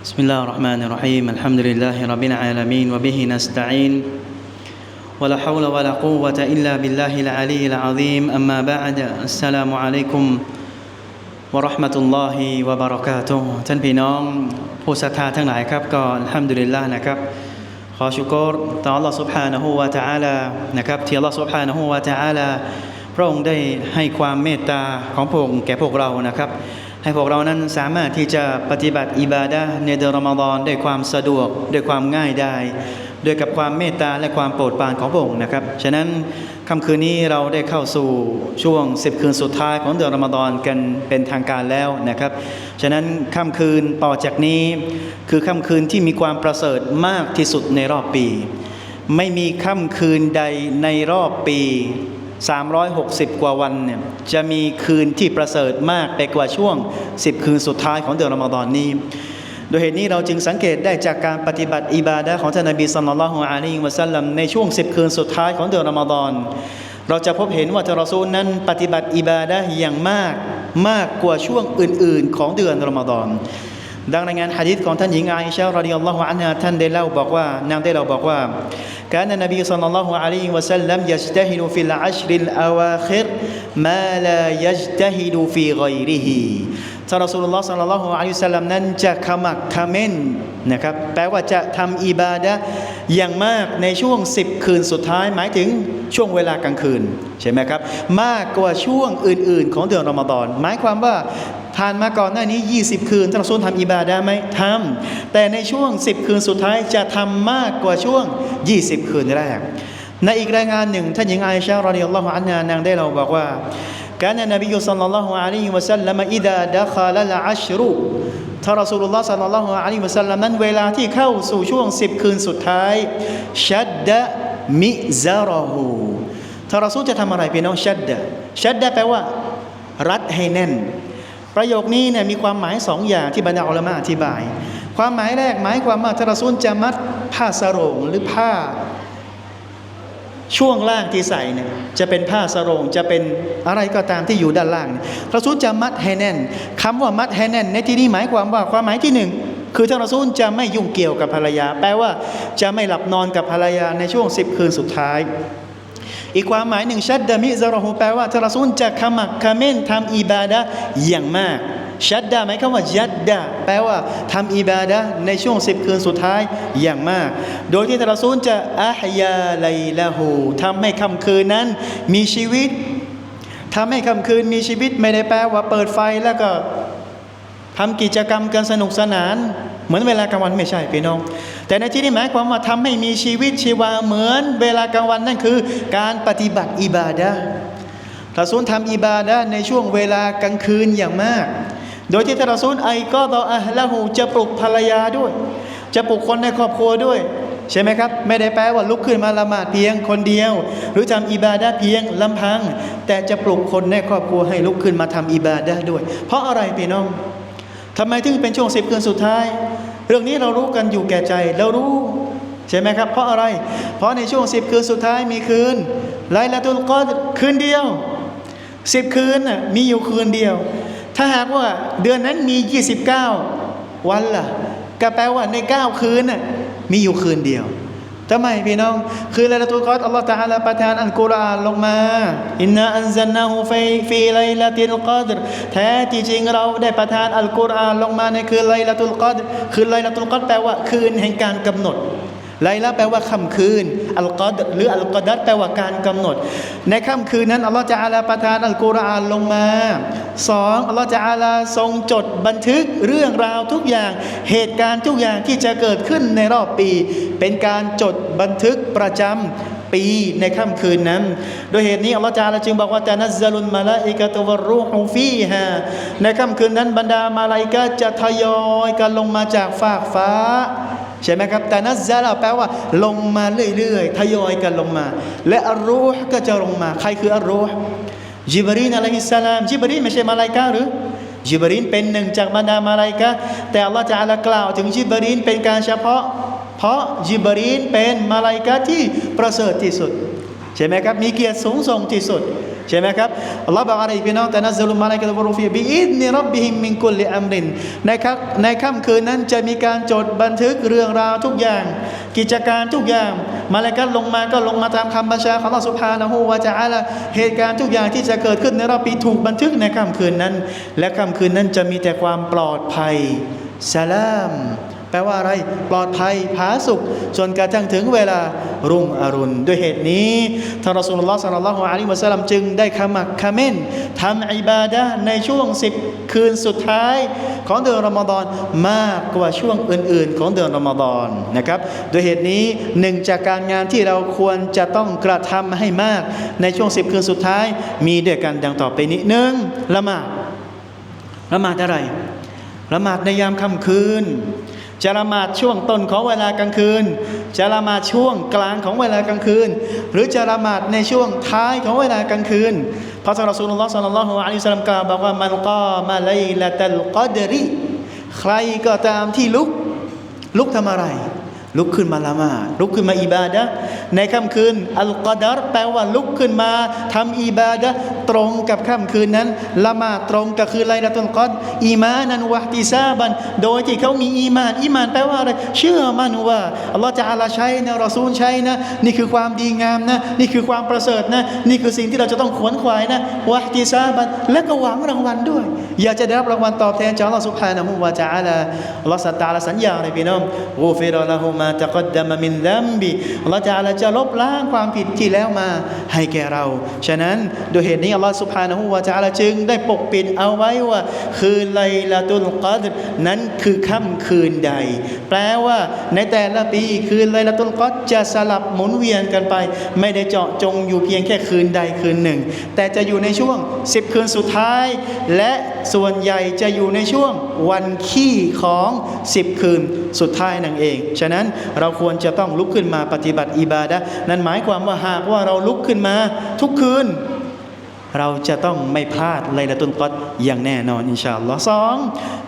بسم الله الرحمن الرحيم الحمد لله رب العالمين وبه نستعين ولا حول ولا قوة إلا بالله العلي العظيم أما بعد السلام عليكم ورحمة الله وبركاته ท่านพี่น้องผู้ศรัทธาทั้งหลายครับก็อัลฮัมดุลิลลาห์นะครับ ขอชุกรต่อ Allah سبحانه และ تعالى นะครับที่ Allah سبحانه และ تعالى พระองค์ได้ให้ความเมตตาของพระองค์แก่พวกเรานะครับ ให้พวกเรานั้นสามารถที่จะปฏิบัติอิบาดะในเดือนรอมฎอนด้วยความสะดวกด้วยความง่ายได้ด้วยกับความเมตตาและความโปรดปรานของพระองค์นะครับ ฉะนั้นค่ำคืนนี้เราได้เข้าสู่ช่วง 10 คืนสุดท้ายของเดือนรอมฎอนกันเป็นทางการแล้วนะครับ ฉะนั้นค่ำคืนต่อจากนี้คือค่ำคืนที่มีความประเสริฐมากที่สุดในรอบปี ไม่มีค่ำคืนใดในรอบปี 360 กว่าวันเนี่ยจะมีคืนที่ประเสริฐมากไปกว่าช่วง 10 คืนสุดท้ายของเดือนรอมฎอนนี้โดยเหตุนี้เราจึงสังเกตได้จากการปฏิบัติอิบาดะของท่านนบีสัลลัลลอฮุอะลัยฮิวะสัลลัมในช่วง 10 คืนสุดท้ายของเดือนรอมฎอนเราจะพบเห็นว่าท่านรซูลนั้นปฏิบัติอิบาดะอย่างมากมากกว่าช่วงอื่น ๆ ของเดือนรอมฎอน ดังรายงานฮะดิษของท่านหญิงอาอิชะรดิยัลลอฮุอันฮาท่านได้เล่าบอกว่านางได้เล่าบอกว่าการนบีสัลลัลลอฮุอะลัยฮิวะสัลลัมยัจตฮิดูฟิลอาชริลอาวาคิรมาลายัจตฮิดูฟีกอยริฮีท่านรอสูลุลลอฮ์สัลลัลลอฮุอะลัยฮิวะสัลลัมนั้นจะขมักขม้นนะครับแปลว่าจะทำอิบาดะอย่างมากในช่วงสิบคืนสุดท้ายหมายถึงช่วงเวลากลางคืนใช่ไหมครับมากกว่าช่วงอื่น ๆ ของเดือนรอมฎอนหมายความว่า ทานมาก่อนหน้านี้ 20 คืนท่านรอซูลทำอิบาดะไหมทำแต่ในช่วง 10 คืนสุดท้ายจะทำมากกว่าช่วง 20 คืนแรก ในอีกรายงานหนึ่งท่านหญิงไอชารอดิยัลลอฮุอันฮานางได้เราบอกว่าการนบีสัลลัลลอฮุอะลัยฮิวะสัลลัมอิดะดะคาลละอัชรุทารสุลลอฮ์สัลลัลลอฮุอะลัยฮิวะสัลลัมนั้นเวลาที่เข้าสู่ช่วง 10 คืนสุดท้ายชัดดะมิซารอฮูท่านรสุจะทำอะไรพี่น้องชัดดะชัดดะแปลว่า รัดให้แน่น ประโยคนี้เนี่ยมีความหมายสองอย่างที่บรรดาอัลลอฮ์อธิบาย ความหมายแรกหมายความว่าทารอซูลจะมัดผ้าสรงหรือผ้า ช่วงล่างที่ใส่เนี่ยจะเป็นผ้าสรงจะเป็นอะไรก็ตามที่อยู่ด้านล่างเนี่ยพระซูลจะมัดให้แน่นคำว่ามัดให้แน่น ในที่นี้หมายความว่าความหมายที่หนึ่งคือท่านรอซูลจะไม่ยุ่งเกี่ยวกับภรรยา แปลว่าจะไม่หลับนอนกับภรรยาในช่วงสิบคืนสุดท้าย อีกความหมายหนึ่งชัดดามิซารอฮูแปลว่าทารอซูลจะขมักเขม้นทำอิบาดะอย่างมากชัดดาหมายคำว่ายัดดาแปลว่าทำอิบาดะในช่วงสิบคืนสุดท้ายอย่างมาก โดยที่ทารอซูลจะอัฮยาไลละหูทำให้ค่ำคืนนั้นมีชีวิตทำให้ค่ำคืนมีชีวิตไม่ได้แปลว่าเปิดไฟแล้วก็ ทำกิจกรรมกันสนุกสนาน เหมือนเวลากลางวันไม่ใช่พี่น้อง แต่ในที่นี้หมายความว่าทำให้มีชีวิตชีวาเหมือนเวลากลางวันนั่นคือ การปฏิบัติอิบาดะห์รอซูลทำอิบาดะในช่วงเวลากลางคืนอย่างมาก โดยที่ท่านรอซูลไอก็ต่ออะห์ละหูจะปลุกภรรยาด้วย จะปลุกคนในครอบครัวด้วยใช่ไหมครับ ไม่ได้แปลว่าลุกขึ้นมาละหมาดเพียงคนเดียว หรือทำอิบาดะเพียงลำพัง แต่จะปลุกคนในครอบครัวให้ลุกขึ้นมาทำอิบาดะด้วย เพราะอะไรพี่น้อง ทำไมถึงเป็นช่วงสิบคืนสุดท้าย เรื่องนี้เรารู้กันอยู่แก่ใจเรารู้ใช่ไหมครับ เพราะอะไร เพราะในช่วงสิบคืนสุดท้ายมีคืนไลลาตุลก็คืนเดียวสิบคืนมีอยู่คืนเดียว ถ้าหากว่าเดือนนั้นมี 29 วันล่ะ ก็แปลว่าใน 9 คืนมีอยู่คืนเดียว ทำไมพี่น้อง คือไลลาตุลกอดอัลลอฮฺตะฮาลาประทานอัลกุรอานลงมาอินนาอันซันนาฮูฟีฟีไลลาติลกอดรแท้จริงเราได้ประทานอัลกุรอานลงมาในคืนไลลาตุลกอดคืนไลลาตุลกอดแปลว่าคืนแห่งการกำหนด ไลลาแปลว่าค่ำคืนอัลกอดหรืออัลกอดัดแปลว่าการกำหนด ในค่ำคืนนั้นอัลลอฮฺจะอาลาประทานอัลกุรอานลงมาสองอัลลอฮฺจะอาลาทรงจดบันทึกเรื่องราวทุกอย่าง เหตุการณ์ทุกอย่างที่จะเกิดขึ้นในรอบปี เป็นการจดบันทึกประจำปีในค่ำคืนนั้น โดยเหตุนี้อัลลอฮฺจาลาจึงบอกว่าจะนัซซาลุนมาลาอิกะตวรูฮูฟีฮาในค่ำคืนนั้นบรรดามาลาอิกะจะทยอยกันลงมาจากฟากฟ้า ใช่ไหมครับ แต่นัซซาลาแปลว่า ลงมาเรื่อยๆ ทยอยกันลงมา และอัลรูห์ก็จะลงมา ใครคืออัลรูห์จิบรีนอะลัยฮิสสลามจิบรีนไม่ใช่มาลายกาหรือจิบรีนเป็นหนึ่งจากบรรดามาลายกาแต่อัลลอฮฺจะอาลกล่าวถึงจิบรีนเป็นการเฉพาะ เพราะจิบรีนเป็นมาลายกาที่ประเสริฐที่สุด ใช่ไหมครับ มีเกียรติสูงส่งที่สุด ใช่ไหมครับอัลลอฮ์บอกอะไรอีกพี่น้องแต่นัซลุมมาลัยกะตุวะรูฟีบิอิดนิรับบิฮิมมินกุลลิอัมรินในครับในค่ำคืนนั้นจะมีการจดบันทึกเรื่องราวทุกอย่าง กิจการทุกอย่างมาลากัลงมาก็ลงมาตามคำบัญชาของอัลลอฮ์สุบฮานะฮูวะจะอาลาเหตุการณ์ทุกอย่างที่จะเกิดขึ้นในรอบปีถูกบันทึกในค่ำคืนนั้น และค่ำคืนนั้นจะมีแต่ความปลอดภัยสลาม แปลว่าอะไร ปลอดภัยผาสุกจนกระทั่งถึงเวลารุ่งอรุณ ด้วยเหตุนี้ท่านรอสุลลอฮ์สัลลัลลอฮุอะลัยฮิวะสัลลัมจึงได้ขมักขม้นทำอิบาดะในช่วงสิบคืนสุดท้ายของเดือนรอมฎอนมากกว่าช่วงอื่น ๆ ของเดือนรอมฎอนนะครับด้วยเหตุนี้หนึ่งจากการงานที่เราควรจะต้องกระทำให้มากในช่วงสิบคืนสุดท้าย มีด้วยกันดังต่อไปนี้หนึ่งละหมาดละหมาดอะไรละหมาดในยามค่ำคืน จะละหมาดช่วงต้นของเวลากลางคืน จะละหมาดช่วงกลางของเวลากลางคืน หรือจะละหมาดในช่วงท้ายของเวลากลางคืนพระสัรสูลุลลอฮ์สัลลัลลอฮุอะลัยฮิสัลลัมกล่าวบอกว่ามันกามาไลละตัลกอดริใครก็ตามที่ลุกลุกทำอะไร ลุกขึ้นมาละหมาดลุกขึ้นมาอิบาดะในค่ำคืนอัลกอดารแปลว่าลุกขึ้นมาทำอิบาดะตรงกับค่ำคืนนั้นละหมาดตรงกับคืนไลลาตุลกอดอีมานันวะติซาบัน โดยที่เขามีอีมานอีมานแปลว่าอะไรเชื่อมั่นว่าอัลลอฮฺจะอาลาใช้นะรอซูลใช้นะ นี่คือความดีงามนะ นี่คือความประเสริฐนะ นี่คือสิ่งที่เราจะต้องขวนขวายนะวะติซาบันและก็หวังรางวัลด้วย อยากจะได้รับรางวัลตอบแทนจากอัลลอฮฺสุบฮานะฮูวะตะอาลาอัลลอฮฺสัตตาลาสัญญาเลยพี่น้องกูฟิรละฮูมาตะกัดดามะมินดัมบิอัลลอฮฺจะอาลาจะลบล้างความผิดที่แล้วมาให้แก่เรา ฉะนั้นโดยเหตุนี้อัลลอฮฺสุบฮานะฮูวะตะอาลาจึงได้ปกปิดเอาไว้ว่า คืนไลลาตุลกอดนั้นคือค่ำคืนใด แปลว่าในแต่ละปีคืนไลลาตุลกอดจะสลับหมุนเวียนกันไป ไม่ได้เจาะจงอยู่เพียงแค่คืนใดคืนหนึ่ง แต่จะอยู่ในช่วง 10 คืนสุดท้าย และส่วนใหญ่จะอยู่ในช่วงวันขี้ของ 10 คืนสุดท้ายนั่นเอง ฉะนั้นเราควรจะต้องลุกขึ้นมาปฏิบัติอิบาดะนั่นหมายความว่าหากว่าเราลุกขึ้นมาทุกคืน เราจะต้องไม่พลาดไลลาตุลกอดอย่างแน่นอนอินชาอัลลอฮ์สอง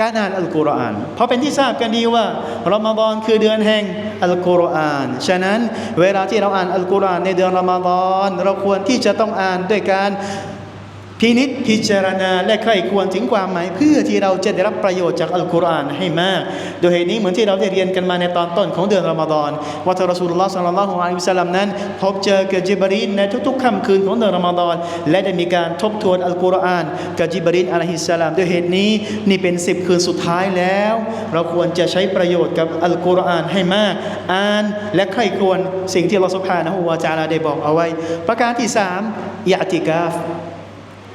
การอ่านอัลกุรอาน เพราะเป็นที่ทราบกันดีว่ารอมฎอนคือเดือนแห่งอัลกุรอาน ฉะนั้นเวลาที่เราอ่านอัลกุรอานในเดือนรอมฎอนเราควรที่จะต้องอ่านด้วยการ พินิษพิจารณาและใคร่ควรถึงความหมายเพื่อที่เราจะได้รับประโยชน์จากอัลกุรอานให้มาก โดยเหตุนี้เหมือนที่เราได้เรียนกันมาในตอนต้นของเดือนรอมฎอนว่าทรสูลุลลอฮ์สัลลัลลอฮุอะลัยฮิวะสัลลัมนั้น พบเจอกับจิบรีนในทุกๆค่ำคืนของเดือนรอมฎอนและได้มีการทบทวนอัลกุรอานกับจิบรีนอะลัยฮิสสลามโดยเหตุนี้นี่เป็น 10 คืนสุดท้ายแล้ว เราควรจะใช้ประโยชน์กับอัลกุรอานให้มาก อ่านและใคร่ควรสิ่งที่เราสุภานะฮูวะจาลาได้บอกเอาไว้ ประการที่3ยะติกาฟ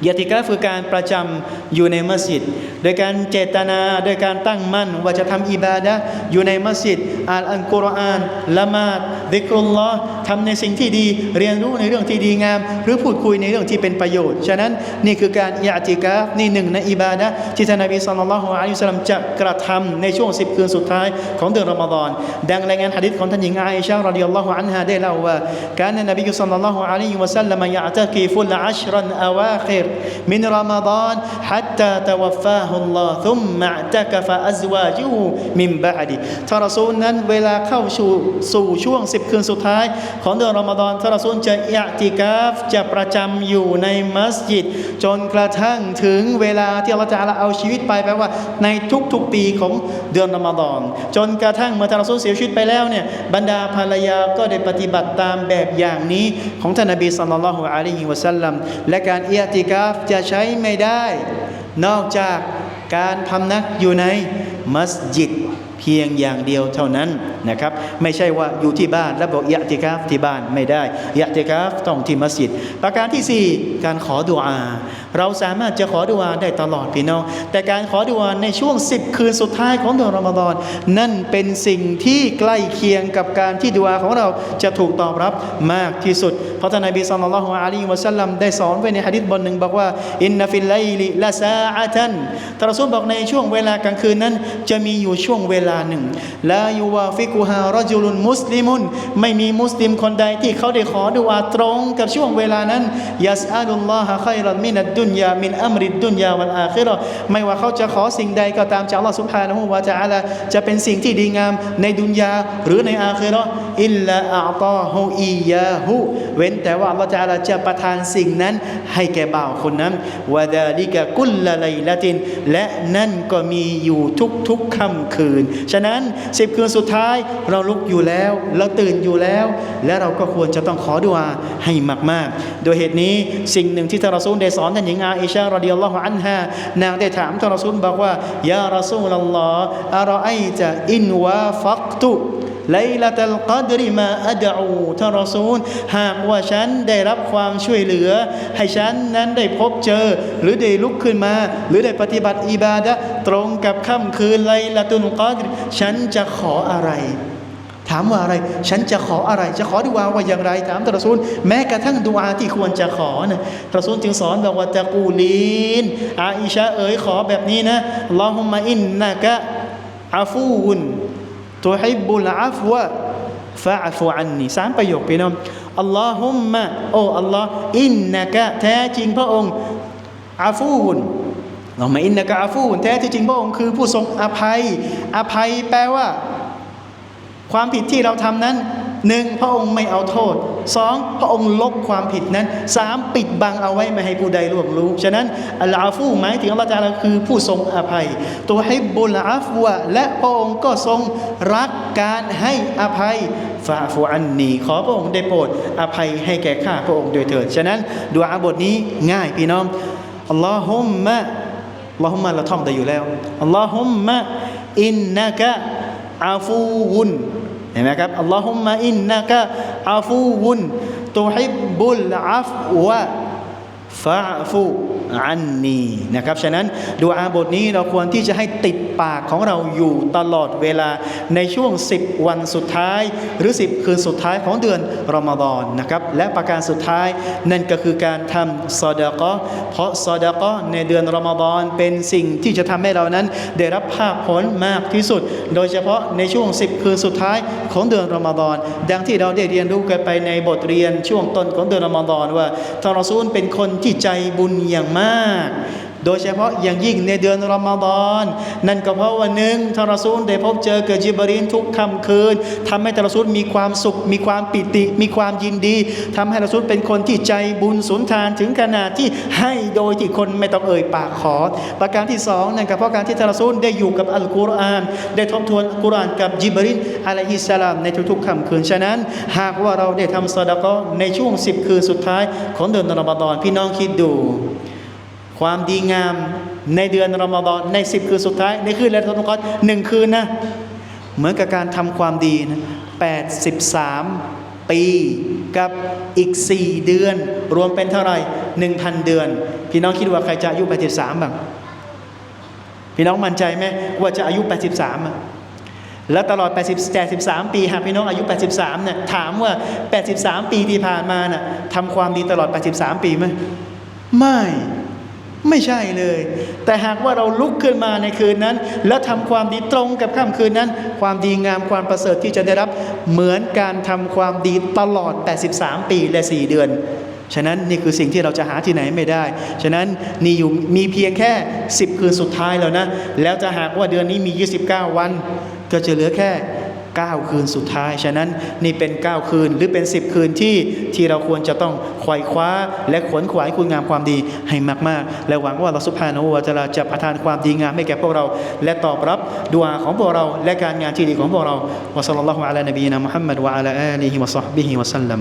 ยติกาคือการประจำอยู่ในมัสยิด โดยการเจตนาโดยการตั้งมั่นว่าจะทำอิบาดะอยู่ในมัสยิดอ่านอัลกุรอานละหมาดดิกรุลลอฮ์ทำในสิ่งที่ดีเรียนรู้ในเรื่องที่ดีงาม หรือพูดคุยในเรื่องที่เป็นประโยชน์ ฉะนั้นนี่คือการยาติกาฟนี่หนึ่งในอิบาดะที่ท่านนบีศ็อลลัลลอฮุอะลัยฮิวะซัลลัมจะกระทำในช่วง10คืนสุดท้ายของเดือนรอมฎอนดังรายงานหะดีษของท่านหญิงอาอิชะห์รอฎิยัลลอฮุอันฮาได้เล่าว่าการนบีศ็อลลัลลอฮุอะลัยฮิวะซัลลัมยะตะกีฟุลอัชรันอาวาคิร من رمضان حتى توفاه الله ثم اعتكف أزواجه من بعده ท่านรอซูลนั้นเวลาเข้าสู่สู่ช่วง 10 คืนสุดท้าย ของเดือนรอมฎอนท่านรอซูลจะอิอติกาฟจะประจำอยู่ในมัสยิด จนกระทั่งถึงเวลาที่อัลลอฮฺจะเอาชีวิตไปแปลว่าในทุกๆปีของเดือนรอมฎอน จนกระทั่งเมื่อท่านรอซูลเสียชีวิตไปแล้วเนี่ยบรรดาภรรยาก็ได้ปฏิบัติตามแบบอย่างนี้ของท่านนบีศ็อลลัลลอฮุอะลัยฮิวะซัลลัมและการอิอติกา าฟจะใช้ไม่ได้ นอกจากการพำนักอยู่ในมัสยิด พียงอย่างเดียวเท่านั้นนะครับ ไม่ใช่ว่าอยู่ที่บ้านแล้วบอกยะติกาฟที่บ้านไม่ได้ยะติกาฟต้องที่มัสยิด ประการที่ 4 การขอดุอา เราสามารถจะขอดุอาได้ตลอดพี่น้อง แต่การขอดุอาในช่วง 10 คืนสุดท้ายของเดือนรอมฎอนนั่นเป็นสิ่งที่ใกล้เคียงกับการที่ดุอาของเราจะถูกตอบรับมากที่สุด เพราะท่านนบีศ็อลลัลลอฮุอะลัยฮิวะซัลลัมได้สอนไว้ในหะดีษบทหนึ่งบอกว่าอินนฟิลไลลิละซาอะตันทารอซูลบอกในช่วงเวลากลางคืนนั้น จะมีอยู่ช่วงเวลาาหนึ่งลายูวาฟิกุฮารจุลุนมุสลิมุนไม่มีมุสลิมคนใดที่เขาได้ขอดุอาตรงกับช่วงเวลานั้นยัสอาลุลลอฮะไครันมินัดดุนยามินอัมริดดุนยาวัลอาคิราะห์ไม่ว่าเขาจะขอสิ่งใดก็ตามจากอัลลอฮ์สุบฮานะฮูวะตะอาลาจะเป็นสิ่งที่ดีงามในดุนยาหรือในอาคิราะห์อิลลาอัตาฮูอียาฮูเว้นแต่ว่าอัลลอฮ์ตะอาลาจะประทานสิ่งนั้นให้แก่บ่าวคนนั้นวะดาลิกะกุลละไลละตินและนั่นก็มีอยู่ทุกๆค่ำคืนฉะนั้นสิบคืนสุดท้ายเราลุกอยู่แล้ว เราตื่นอยู่แล้ว และเราก็ควรจะต้องขอดุอาให้มาก ๆ โดยเหตุนี้สิ่งหนึ่งที่ทารซูลได้สอนท่านหญิงอาอิชารอดิยัลลอฮุอันฮานางได้ถามทารซูลบอกว่ายารซูลอัลลอฮ์อารอไอจะอินวาฟักตุ ไลลาตัลกัดริมาอัดอูทารอซูล หากว่าฉันได้รับความช่วยเหลือ ให้ฉันนั้นได้พบเจอ หรือได้ลุกขึ้นมา หรือได้ปฏิบัติอิบาดะตรงกับค่ำคืนไลลาตุลกัดฉันจะขออะไร ถามว่าอะไร ฉันจะขออะไร จะขอดุอาว่าอย่างไร ถามทารอซูลแม้กระทั่งดุอาที่ควรจะขอนะรอซูลจึงสอนบอกว่าตะกูลีนอาอิชาเอ๋ยขอแบบนี้นะลอฮุมะอินนะกะอาฟูน ตุฮิบุลอาฟวะฟะฟูอันนีสามประโยคพี่น้องอัลลอฮุมมะโอ้อัลลอฮ์อินนะกะแท้จริงพระองค์อาฟูนเรามาอินนะกะอาฟูนแท้ที่จริงพระองค์คือผู้ทรงอภัย อภัยแปลว่า ความผิดที่เราทำนั้นหนึ่งพระองค์ไม่เอาโทษ สองพระองค์ลบความผิดนั้นสามปิดบังเอาไว้ไม่ให้ผู้ใดล่วงรู้ ฉะนั้นอัลอาฟูหมายถึงอัลลอฮฺตะอาลาคือผู้ทรงอภัย ตัวให้บุลอาฟวะและพระองค์ก็ทรงรักการให้อภัยฟาฟูอันนีขอพระองค์ได้โปรดอภัยให้แก่ข้าพระองค์โดยเถิด ฉะนั้นดูอาบทนี้ง่ายพี่น้องอัลลอฮุมมะอัลลอฮุมมะเราท่องได้อยู่แล้วอัลลอฮุมมะอินนะกะอาฟูวุนเห็นไหมครับอัลลอฮุมมะอินนะกะ عفو تحب العفو ฟวะฟะฟูอันนีนะครับฉะนั้นดูอาบทนี้เราควรที่จะให้ติดปากของเราอยู่ตลอดเวลาในช่วง 10 วันสุดท้าย หรือ 10 คืนสุดท้ายของเดือนรอมฎอนนะครับและประการสุดท้ายนั่นก็คือการทำซอดะกอเพราะซอดะกอในเดือนรอมฎอนเป็นสิ่งที่จะทำให้เรานั้น ได้รับภาคผลมากที่สุด โดยเฉพาะในช่วง 10 คืนสุดท้ายของเดือนรอมฎอนดังที่เราได้เรียนรู้กันไปในบทเรียนช่วงต้นของเดือนรอมฎอนว่าทารซูลเป็นคนที่ใจบุญอย่างมาก โดยเฉพาะอย่างยิ่งในเดือนรอมฎอน นั่นก็เพราะว่าหนึ่งทารอซูลได้พบเจอเกิดจิบรีนทุกค่ำคืนทำให้ทารอซูลมีความสุข มีความปิติ มีความยินดีทำให้รอซูลเป็นคนที่ใจบุญสุนทานถึงขนาดที่ให้โดยที่คนไม่ต้องเอ่ยปากขอ ประการที่สองนั่นก็เพราะการที่ทารอซูลได้อยู่กับอัลกุรอาน ได้ทบทวนอัลกุรอานกับจิบรีนอะลัยฮิสสลามในทุกๆค่ำคืนฉะนั้น หากว่าเราได้ทำซอดะกอในช่วง 10 คืนสุดท้ายของเดือนรอมฎอนพี่น้องคิดดู ความดีงามในเดือนรอมฎอนในสิบคืนสุดท้าย ในคืนแลตุลกอดหนึ่งคืนนะ เหมือนกับการทำความดีนะแปดสิบสามปีกับอีกสี่เดือน รวมเป็นเท่าไหร่หนึ่งพันเดือน พี่น้องคิดว่าใครจะอายุแปดสิบสามบ้างพี่น้องมั่นใจไหมว่าจะอายุ 83อะแล้วตลอด 80 83 ปีหากพี่น้องอายุ 83เนี่ยถามว่า 83 ปีที่ผ่านมาน่ะทำความดีตลอด 83 ปีไหมไม่ ไม่ใช่เลย แต่หากว่าเราลุกขึ้นมาในคืนนั้น แล้วทำความดีตรงกับค่ำคืนนั้น ความดีงามความประเสริฐที่จะได้รับเหมือนการทำความดีตลอด 83 ปีและ 4 เดือน ฉะนั้นนี่คือสิ่งที่เราจะหาที่ไหนไม่ได้ ฉะนั้นนี่อยู่มีเพียงแค่ 10 คืนสุดท้ายแล้วนะ แล้วจะหากว่าเดือนนี้มี 29 วัน ก็จะเหลือแค่ 9 คืนสุดท้าย ฉะนั้นนี่เป็น 9 คืนหรือเป็น 10 คืนที่ที่เราควรจะต้องไขว่คว้า และขวนขวายคุณงามความดีให้มากๆ และหวังว่าเราสุภาโนวะจะลาจะประทานความดีงามให้แก่พวกเรา และตอบรับดวงของพวกเรา และการงานที่ดีของพวกเราวะสัลลัลลอฮุอะลานบีนะมุฮัมมัดวะอะลาอาลีฮิวะซอฮบิฮิวะสัลลัม